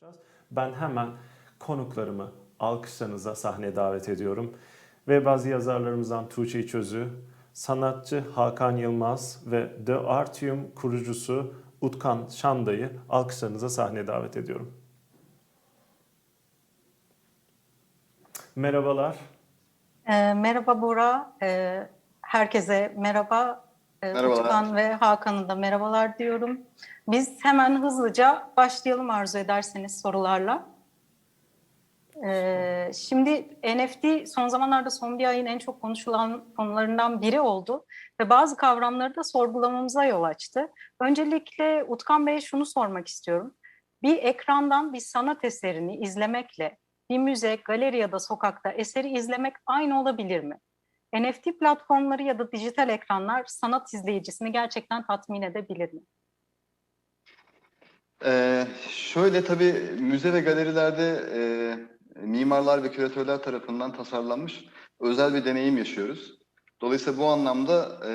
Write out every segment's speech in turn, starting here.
konuşacağız. Ben hemen konuklarımı alkışlarınıza sahneye davet ediyorum. Ve bazı yazarlarımızdan Tuğçe İçözü, sanatçı Hakan Yılmaz ve The Artium kurucusu Utkan Şanday'ı alkışlarınıza sahneye davet ediyorum. Merhabalar. E, merhaba Bora. E, herkese merhaba. E, Merhabalar. Utkan ve Hakan'a da merhabalar diyorum. Biz hemen hızlıca başlayalım arzu ederseniz sorularla. E, şimdi NFT son zamanlarda son bir ayın en çok konuşulan konularından biri oldu ve bazı kavramları da sorgulamamıza yol açtı. Öncelikle Utkan Bey'e şunu sormak istiyorum. Bir ekrandan bir sanat eserini izlemekle bir müze, galeri ya da sokakta eseri izlemek aynı olabilir mi? NFT platformları ya da dijital ekranlar sanat izleyicisini gerçekten tatmin edebilir mi? Ee, şöyle tabii müze ve galerilerde e, mimarlar ve küratörler tarafından tasarlanmış özel bir deneyim yaşıyoruz. Dolayısıyla bu anlamda e,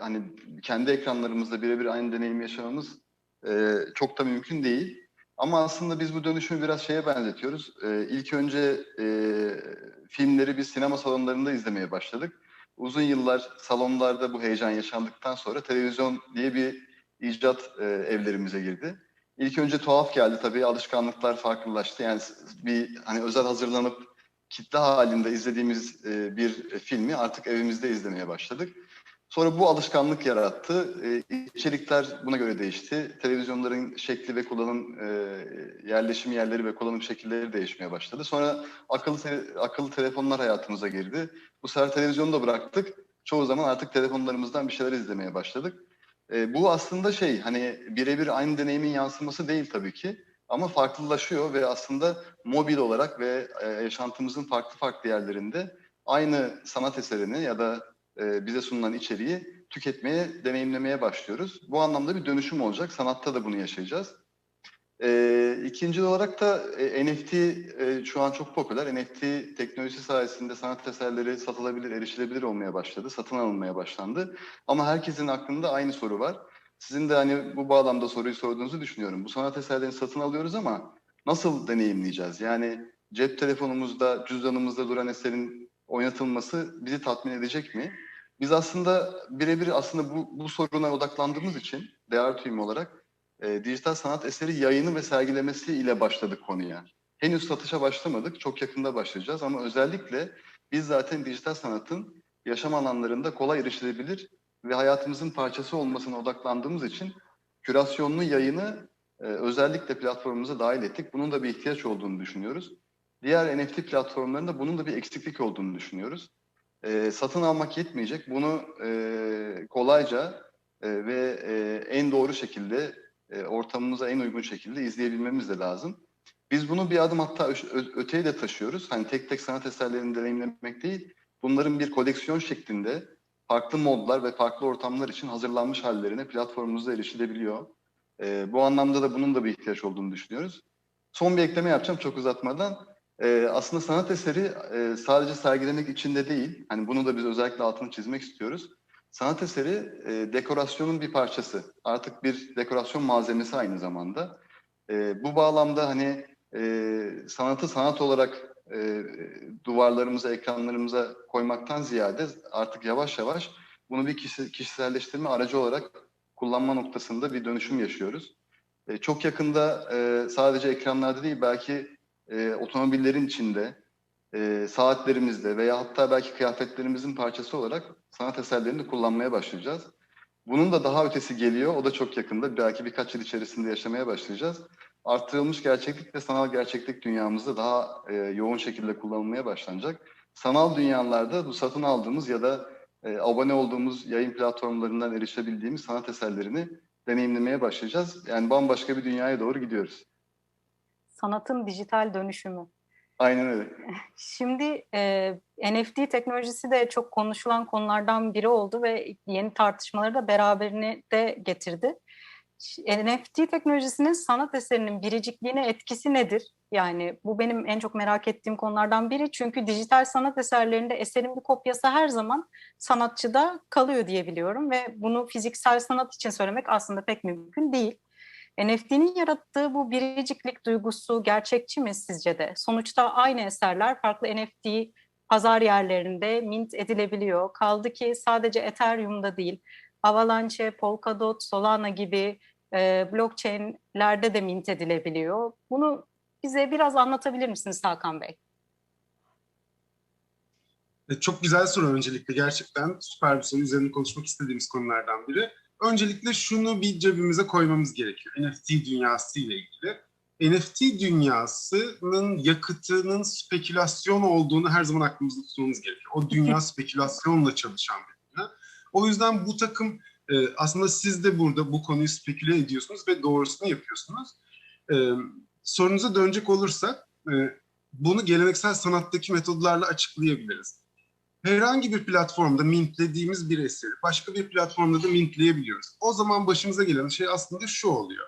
hani kendi ekranlarımızda birebir aynı deneyimi yaşamamız e, çok da mümkün değil. Ama aslında biz bu dönüşümü biraz şeye benzetiyoruz. E, ilk önce e, filmleri biz sinema salonlarında izlemeye başladık. Uzun yıllar salonlarda bu heyecan yaşandıktan sonra televizyon diye bir icat e, evlerimize girdi. İlk önce tuhaf geldi tabii alışkanlıklar farklılaştı. Yani bir hani özel hazırlanıp kitle halinde izlediğimiz e, bir filmi artık evimizde izlemeye başladık. Sonra bu alışkanlık yarattı. E, içerikler buna göre değişti. Televizyonların şekli ve kullanım e, yerleşim yerleri ve kullanım şekilleri değişmeye başladı. Sonra akıllı akıllı telefonlar hayatımıza girdi. Bu sefer televizyonu da bıraktık. Çoğu zaman artık telefonlarımızdan bir şeyler izlemeye başladık. E, bu aslında şey hani birebir aynı deneyimin yansıması değil tabii ki ama farklılaşıyor ve aslında mobil olarak ve e, yaşantımızın farklı farklı yerlerinde aynı sanat eserini ya da e, bize sunulan içeriği tüketmeye, deneyimlemeye başlıyoruz. Bu anlamda bir dönüşüm olacak. Sanatta da bunu yaşayacağız. E, ikinci olarak da e, NFT e, şu an çok popüler. NFT teknolojisi sayesinde sanat eserleri satılabilir, erişilebilir olmaya başladı. Satın alınmaya başlandı. Ama herkesin aklında aynı soru var. Sizin de hani bu bağlamda soruyu sorduğunuzu düşünüyorum. Bu sanat eserlerini satın alıyoruz ama nasıl deneyimleyeceğiz? Yani cep telefonumuzda, cüzdanımızda duran eserin oynatılması bizi tatmin edecek mi? Biz aslında birebir aslında bu, bu soruna odaklandığımız için değer tüyümü olarak e, dijital sanat eseri yayını ve sergilemesi ile başladık konuya. Henüz satışa başlamadık, çok yakında başlayacağız ama özellikle biz zaten dijital sanatın yaşam alanlarında kolay erişilebilir ve hayatımızın parçası olmasına odaklandığımız için kürasyonlu yayını e, özellikle platformumuza dahil ettik. Bunun da bir ihtiyaç olduğunu düşünüyoruz. Diğer NFT platformlarında bunun da bir eksiklik olduğunu düşünüyoruz. E, satın almak yetmeyecek. Bunu e, kolayca e, ve e, en doğru şekilde e, ortamımıza en uygun şekilde izleyebilmemiz de lazım. Biz bunu bir adım hatta öteye de taşıyoruz. Hani tek tek sanat eserlerini deneyimlemek değil, bunların bir koleksiyon şeklinde farklı modlar ve farklı ortamlar için hazırlanmış hallerine platformumuzda erişilebiliyor. E, bu anlamda da bunun da bir ihtiyaç olduğunu düşünüyoruz. Son bir ekleme yapacağım çok uzatmadan. E, aslında sanat eseri e, sadece sergilemek için de değil, hani bunu da biz özellikle altını çizmek istiyoruz. Sanat eseri e, dekorasyonun bir parçası. Artık bir dekorasyon malzemesi aynı zamanda. E, bu bağlamda hani e, sanatı sanat olarak e, duvarlarımıza, ekranlarımıza koymaktan ziyade artık yavaş yavaş bunu bir kişi, kişiselleştirme aracı olarak kullanma noktasında bir dönüşüm yaşıyoruz. E, çok yakında e, sadece ekranlarda değil belki e, otomobillerin içinde, e, saatlerimizde veya hatta belki kıyafetlerimizin parçası olarak sanat eserlerini kullanmaya başlayacağız. Bunun da daha ötesi geliyor. O da çok yakında. Belki birkaç yıl içerisinde yaşamaya başlayacağız. Artırılmış gerçeklik ve sanal gerçeklik dünyamızda daha e, yoğun şekilde kullanılmaya başlanacak. Sanal dünyalarda bu satın aldığımız ya da e, abone olduğumuz yayın platformlarından erişebildiğimiz sanat eserlerini deneyimlemeye başlayacağız. Yani bambaşka bir dünyaya doğru gidiyoruz. Sanatın dijital dönüşümü. Aynen öyle. Şimdi e, NFT teknolojisi de çok konuşulan konulardan biri oldu ve yeni tartışmaları da beraberine de getirdi. NFT teknolojisinin sanat eserinin biricikliğine etkisi nedir? Yani bu benim en çok merak ettiğim konulardan biri. Çünkü dijital sanat eserlerinde eserin bir kopyası her zaman sanatçıda kalıyor diye biliyorum ve bunu fiziksel sanat için söylemek aslında pek mümkün değil. NFT'nin yarattığı bu biriciklik duygusu gerçekçi mi sizce de? Sonuçta aynı eserler farklı NFT pazar yerlerinde mint edilebiliyor. Kaldı ki sadece Ethereum'da değil, Avalanche, Polkadot, Solana gibi e, blockchain'lerde de mint edilebiliyor. Bunu bize biraz anlatabilir misiniz Hakan Bey? E, Çok güzel soru öncelikle. Gerçekten süper bir soru. Üzerine konuşmak istediğimiz konulardan biri. Öncelikle şunu bir cebimize koymamız gerekiyor. NFT dünyası ile ilgili. NFT dünyasının yakıtının spekülasyon olduğunu her zaman aklımızda tutmamız gerekiyor. O dünya spekülasyonla çalışan bir dünya. O yüzden bu takım e, aslında siz de burada bu konuyu speküle ediyorsunuz ve doğrusunu yapıyorsunuz. E, sorunuza dönecek olursak e, bunu geleneksel sanattaki metodlarla açıklayabiliriz herhangi bir platformda mintlediğimiz bir eseri başka bir platformda da mintleyebiliyoruz. O zaman başımıza gelen şey aslında şu oluyor.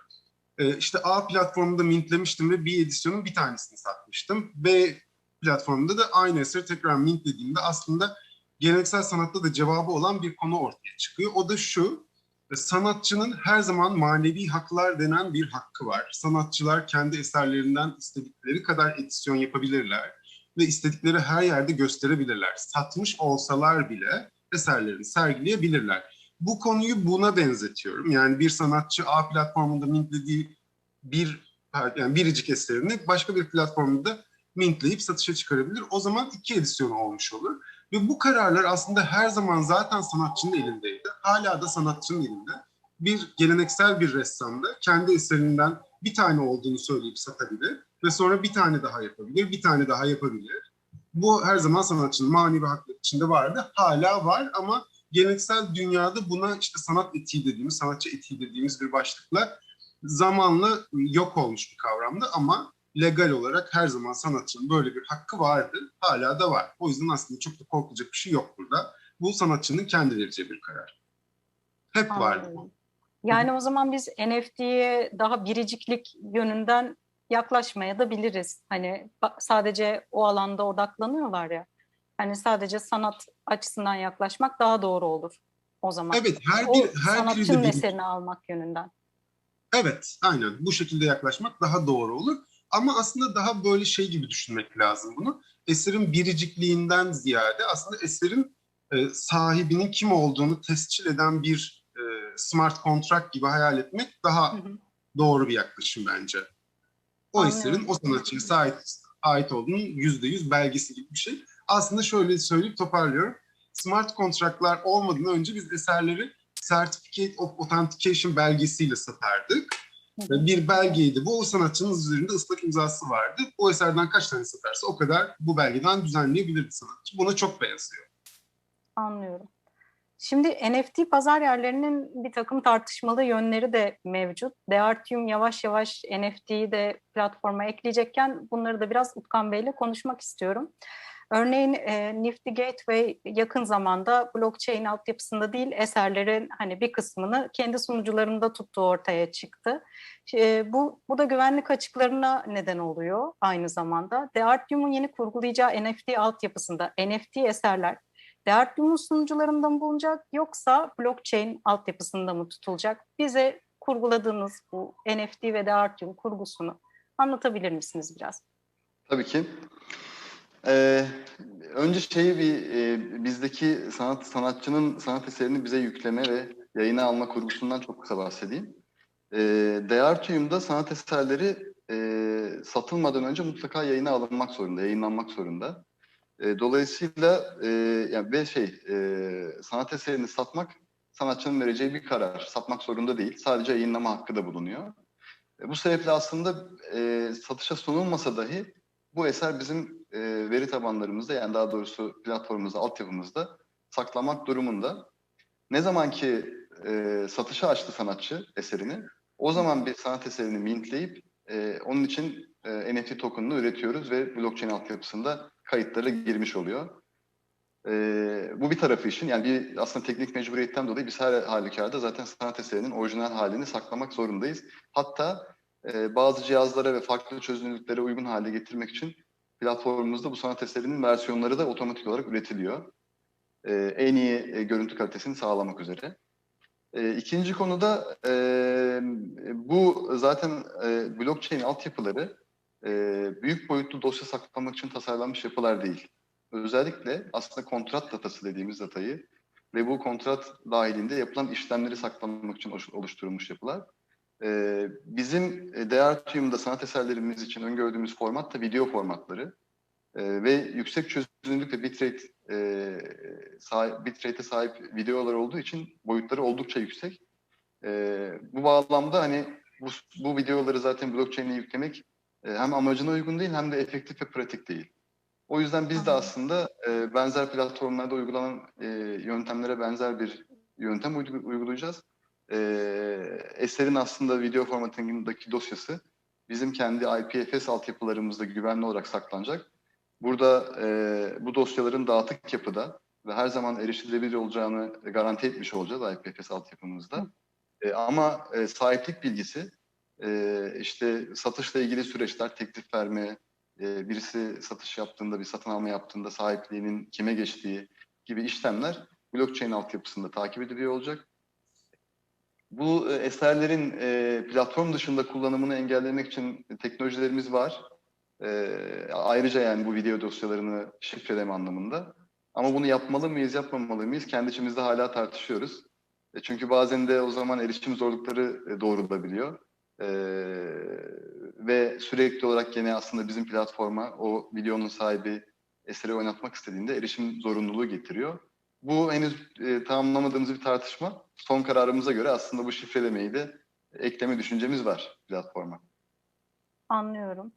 Ee, işte A platformunda mintlemiştim ve bir edisyonun bir tanesini satmıştım. B platformunda da aynı eseri tekrar mintlediğimde aslında geleneksel sanatta da cevabı olan bir konu ortaya çıkıyor. O da şu, e, sanatçının her zaman manevi haklar denen bir hakkı var. Sanatçılar kendi eserlerinden istedikleri kadar edisyon yapabilirler ve istedikleri her yerde gösterebilirler. Satmış olsalar bile eserlerini sergileyebilirler. Bu konuyu buna benzetiyorum. Yani bir sanatçı A platformunda mintlediği bir yani biricik eserini başka bir platformda mintleyip satışa çıkarabilir. O zaman iki edisyon olmuş olur. Ve bu kararlar aslında her zaman zaten sanatçının elindeydi. Hala da sanatçının elinde. Bir geleneksel bir ressam kendi eserinden bir tane olduğunu söyleyip satabilir ve sonra bir tane daha yapabilir, bir tane daha yapabilir. Bu her zaman sanatçının manevi hakları içinde vardı, hala var ama geleneksel dünyada buna işte sanat etiği dediğimiz, sanatçı etiği dediğimiz bir başlıkla zamanla yok olmuş bir kavramdı ama legal olarak her zaman sanatçının böyle bir hakkı vardı, hala da var. O yüzden aslında çok da korkulacak bir şey yok burada. Bu sanatçının kendi vereceği bir karar. Hep vardı. Anladım. Yani o zaman biz NFT'ye daha biriciklik yönünden yaklaşmaya da biliriz. Hani sadece o alanda odaklanıyorlar ya. Hani sadece sanat açısından yaklaşmak daha doğru olur o zaman. Evet, her o bir her biri sanatçının bir eserini almak yönünden. Evet, aynen. Bu şekilde yaklaşmak daha doğru olur. Ama aslında daha böyle şey gibi düşünmek lazım bunu. Eserin biricikliğinden ziyade aslında eserin e, sahibinin kim olduğunu tescil eden bir e, smart contract gibi hayal etmek daha Hı hı. doğru bir yaklaşım bence. O Anlıyorum. eserin o sanatçıya ait, ait olduğunun yüzde yüz belgesi gibi bir şey. Aslında şöyle söyleyip toparlıyorum. Smart contract'lar olmadan önce biz eserleri Certificate of Authentication belgesiyle satardık. Hı. Bir belgeydi. Bu o sanatçının üzerinde ıslak imzası vardı. O eserden kaç tane satarsa o kadar bu belgeden düzenleyebilirdi sanatçı. Buna çok benziyor. Anlıyorum. Şimdi NFT pazar yerlerinin bir takım tartışmalı yönleri de mevcut. Deartium yavaş yavaş NFT'yi de platforma ekleyecekken bunları da biraz Utkan Bey'le konuşmak istiyorum. Örneğin e, Nifty Gateway yakın zamanda blockchain altyapısında değil eserlerin hani bir kısmını kendi sunucularında tuttuğu ortaya çıktı. E, bu, bu da güvenlik açıklarına neden oluyor aynı zamanda. Deartium'un yeni kurgulayacağı NFT altyapısında NFT eserler Deartium'un sunucularında mı bulunacak yoksa blockchain altyapısında mı tutulacak? Bize kurguladığınız bu NFT ve Deartium kurgusunu anlatabilir misiniz biraz? Tabii ki. Ee, önce şeyi bir e, bizdeki sanat sanatçının sanat eserini bize yükleme ve yayına alma kurgusundan çok kısa bahsedeyim. Ee, Deartium'da sanat eserleri e, satılmadan önce mutlaka yayına alınmak zorunda, yayınlanmak zorunda. E, dolayısıyla e, yani ve şey e, sanat eserini satmak sanatçının vereceği bir karar. Satmak zorunda değil. Sadece yayınlama hakkı da bulunuyor. E, bu sebeple aslında e, satışa sunulmasa dahi bu eser bizim e, veri tabanlarımızda yani daha doğrusu platformumuzda, altyapımızda saklamak durumunda. Ne zaman ki e, satışa açtı sanatçı eserini, o zaman bir sanat eserini mintleyip e, onun için e, NFT token'ını üretiyoruz ve blockchain altyapısında kayıtlara girmiş oluyor. E, bu bir tarafı işin. Yani bir aslında teknik mecburiyetten dolayı biz her halükarda zaten sanat eserinin orijinal halini saklamak zorundayız. Hatta e, bazı cihazlara ve farklı çözünürlüklere uygun hale getirmek için platformumuzda bu sanat eserinin versiyonları da otomatik olarak üretiliyor. E, en iyi e, görüntü kalitesini sağlamak üzere. E, ikinci konuda e, bu zaten e, blockchain altyapıları e, büyük boyutlu dosya saklamak için tasarlanmış yapılar değil. Özellikle aslında kontrat datası dediğimiz datayı ve bu kontrat dahilinde yapılan işlemleri saklamak için oluş- oluşturulmuş yapılar. E, bizim e, Deartium'da sanat eserlerimiz için öngördüğümüz format da video formatları. E, ve yüksek çözünürlük ve bitrate e, sahip, bitrate'e sahip videolar olduğu için boyutları oldukça yüksek. E, bu bağlamda hani bu, bu videoları zaten blockchain'e yüklemek hem amacına uygun değil hem de efektif ve pratik değil. O yüzden biz de aslında e, benzer platformlarda uygulanan e, yöntemlere benzer bir yöntem uygu- uygulayacağız. E, eserin aslında video formatındaki dosyası bizim kendi IPFS altyapılarımızda güvenli olarak saklanacak. Burada e, bu dosyaların dağıtık yapıda ve her zaman erişilebilir olacağını garanti etmiş olacağız IPFS altyapımızda. E, ama e, sahiplik bilgisi, e, işte satışla ilgili süreçler, teklif verme, e, birisi satış yaptığında, bir satın alma yaptığında sahipliğinin kime geçtiği gibi işlemler blockchain altyapısında takip ediliyor olacak. Bu e, eserlerin e, platform dışında kullanımını engellemek için teknolojilerimiz var. Ayrıca yani bu video dosyalarını şifreleme anlamında. Ama bunu yapmalı mıyız, yapmamalı mıyız? Kendi içimizde hala tartışıyoruz. Çünkü bazen de o zaman erişim zorlukları doğrulabiliyor. E, ve sürekli olarak gene aslında bizim platforma o videonun sahibi eseri oynatmak istediğinde erişim zorunluluğu getiriyor. Bu henüz e, tamamlamadığımız bir tartışma. Son kararımıza göre aslında bu şifrelemeyi de ekleme düşüncemiz var platforma. Anlıyorum.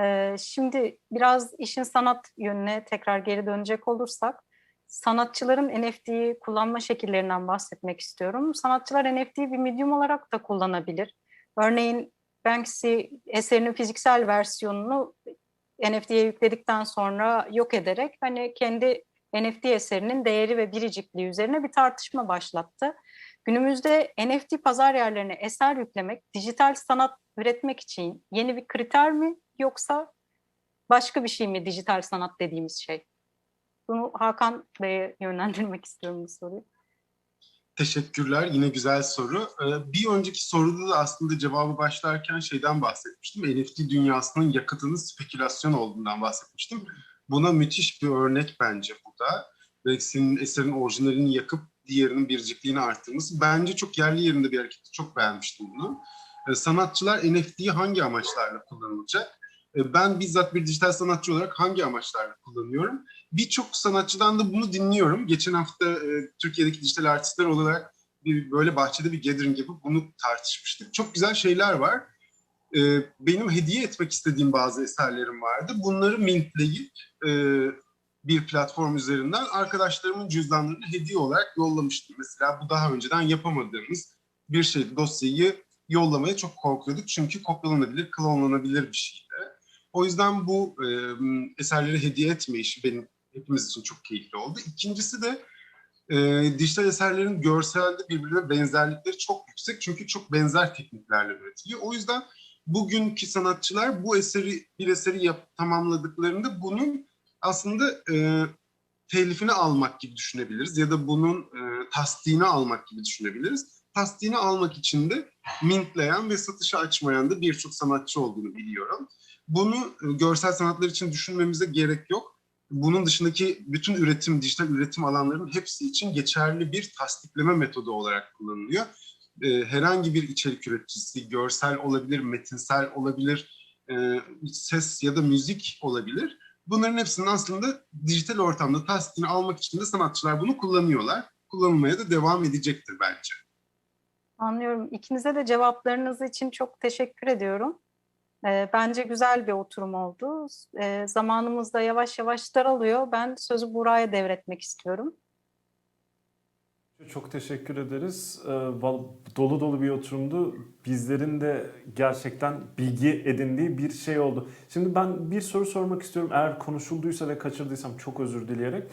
Ee, şimdi biraz işin sanat yönüne tekrar geri dönecek olursak, sanatçıların NFT'yi kullanma şekillerinden bahsetmek istiyorum. Sanatçılar NFT'yi bir medium olarak da kullanabilir. Örneğin Banksy eserinin fiziksel versiyonunu NFT'ye yükledikten sonra yok ederek hani kendi NFT eserinin değeri ve biricikliği üzerine bir tartışma başlattı. Günümüzde NFT pazar yerlerine eser yüklemek, dijital sanat üretmek için yeni bir kriter mi yoksa başka bir şey mi dijital sanat dediğimiz şey? Bunu Hakan Bey'e yönlendirmek istiyorum bu soruyu. Teşekkürler. Yine güzel soru. Ee, Bir önceki soruda da aslında cevabı başlarken şeyden bahsetmiştim. NFT dünyasının yakıtının spekülasyon olduğundan bahsetmiştim. Buna müthiş bir örnek bence bu da. Ve eserin orijinalini yakıp diğerinin biricikliğini arttırması. Bence çok yerli yerinde bir hareket. Çok beğenmiştim bunu. Ee, Sanatçılar NFT'yi hangi amaçlarla kullanılacak? Ee, Ben bizzat bir dijital sanatçı olarak hangi amaçlarla kullanıyorum? Birçok sanatçıdan da bunu dinliyorum. Geçen hafta e, Türkiye'deki dijital artistler olarak bir böyle bahçede bir gathering yapıp bunu tartışmıştık. Çok güzel şeyler var. E, benim hediye etmek istediğim bazı eserlerim vardı. Bunları mintleyip e, bir platform üzerinden arkadaşlarımın cüzdanlarını hediye olarak yollamıştım. Mesela bu daha önceden yapamadığımız bir şeydi. Dosyayı yollamaya çok korkuyorduk. Çünkü kopyalanabilir, klonlanabilir bir şeydi. O yüzden bu e, eserleri hediye etme işi benim hepimiz için çok keyifli oldu. İkincisi de e, dijital eserlerin görselde birbirine benzerlikleri çok yüksek. Çünkü çok benzer tekniklerle üretiliyor. O yüzden bugünkü sanatçılar bu eseri bir eseri yap, tamamladıklarında bunun aslında e, telifini almak gibi düşünebiliriz ya da bunun e, tasdini almak gibi düşünebiliriz. Tasdini almak için de mintleyen ve satışa açmayan da birçok sanatçı olduğunu biliyorum. Bunu görsel sanatlar için düşünmemize gerek yok. Bunun dışındaki bütün üretim, dijital üretim alanlarının hepsi için geçerli bir tasdikleme metodu olarak kullanılıyor. E, herhangi bir içerik üreticisi, görsel olabilir, metinsel olabilir, e, ses ya da müzik olabilir. Bunların hepsinin aslında dijital ortamda tasdikini almak için de sanatçılar bunu kullanıyorlar. Kullanılmaya da devam edecektir bence. Anlıyorum. İkinize de cevaplarınız için çok teşekkür ediyorum. Ee, bence güzel bir oturum oldu. Ee, zamanımız da yavaş yavaş daralıyor. Ben sözü Buraya devretmek istiyorum. Çok teşekkür ederiz. Ee, Dolu dolu bir oturumdu. Bizlerin de gerçekten bilgi edindiği bir şey oldu. Şimdi ben bir soru sormak istiyorum. Eğer konuşulduysa ve kaçırdıysam çok özür dileyerek.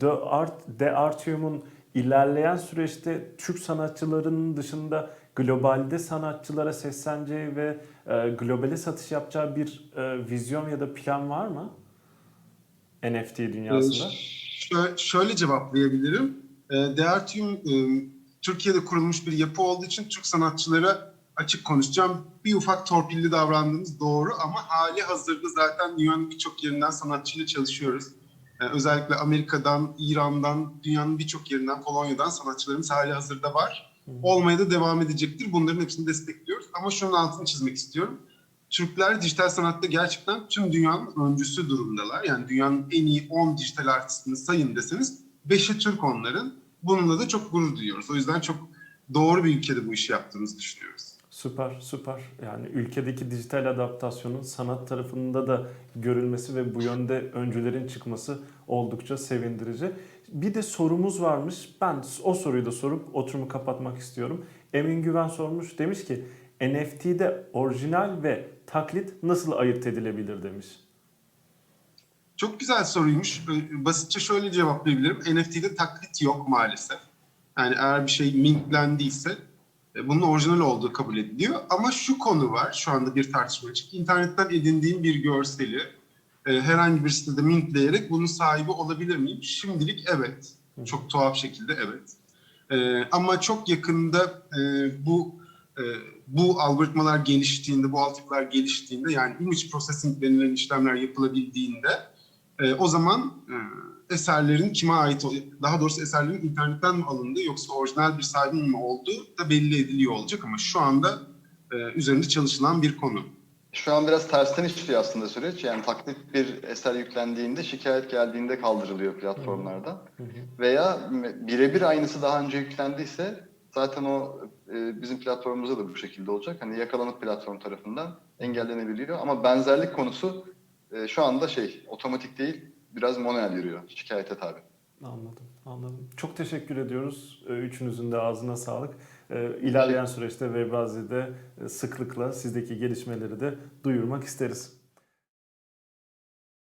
The Art, The Artium'un ilerleyen süreçte Türk sanatçılarının dışında globalde sanatçılara sesleneceği ve e, globale satış yapacağı bir e, vizyon ya da plan var mı? NFT dünyasında. Ee, şö- şöyle cevaplayabilirim. Ee, Deartium e, Türkiye'de kurulmuş bir yapı olduğu için Türk sanatçılara açık konuşacağım. Bir ufak torpilli davrandığımız doğru ama hali hazırda zaten dünyanın birçok yerinden sanatçıyla çalışıyoruz. Özellikle Amerika'dan, İran'dan, dünyanın birçok yerinden, Polonya'dan sanatçılarımız hali hazırda var. Olmaya da devam edecektir. Bunların hepsini destekliyoruz. Ama şunun altını çizmek istiyorum. Türkler dijital sanatta gerçekten tüm dünyanın öncüsü durumdalar. Yani dünyanın en iyi 10 dijital artistini sayın deseniz 5'i Türk onların. Bununla da çok gurur duyuyoruz. O yüzden çok doğru bir ülkede bu işi yaptığımızı düşünüyoruz. Süper, süper. Yani ülkedeki dijital adaptasyonun sanat tarafında da görülmesi ve bu yönde öncülerin çıkması oldukça sevindirici. Bir de sorumuz varmış. Ben o soruyu da sorup oturumu kapatmak istiyorum. Emin Güven sormuş. Demiş ki NFT'de orijinal ve taklit nasıl ayırt edilebilir demiş. Çok güzel soruymuş. Basitçe şöyle cevaplayabilirim. NFT'de taklit yok maalesef. Yani eğer bir şey mintlendiyse bunun orijinal olduğu kabul ediliyor. Ama şu konu var, şu anda bir tartışma açık. İnternetten edindiğim bir görseli e, herhangi bir sitede mintleyerek bunun sahibi olabilir miyim? Şimdilik evet. Çok tuhaf şekilde evet. E, ama çok yakında e, bu e, bu algoritmalar geliştiğinde, bu altyapılar geliştiğinde yani image processing denilen işlemler yapılabildiğinde e, o zaman e, eserlerin kime ait, ol- daha doğrusu eserlerin internetten mi alındığı yoksa orijinal bir sahibinin mi olduğu da belli ediliyor olacak ama şu anda e, üzerinde çalışılan bir konu. Şu an biraz tersten işliyor aslında süreç. Yani taklit bir eser yüklendiğinde, şikayet geldiğinde kaldırılıyor platformlarda. Veya birebir aynısı daha önce yüklendiyse zaten o e, bizim platformumuzda da bu şekilde olacak. Hani yakalanıp platform tarafından engellenebiliyor. Ama benzerlik konusu e, şu anda şey otomatik değil, biraz manuel yürüyor. Şikayete tabi. Anladım, anladım. Çok teşekkür ediyoruz. Ee, Üçünüzün de ağzına sağlık. Ee, İlerleyen süreçte Webrazi'de e, sıklıkla sizdeki gelişmeleri de duyurmak isteriz.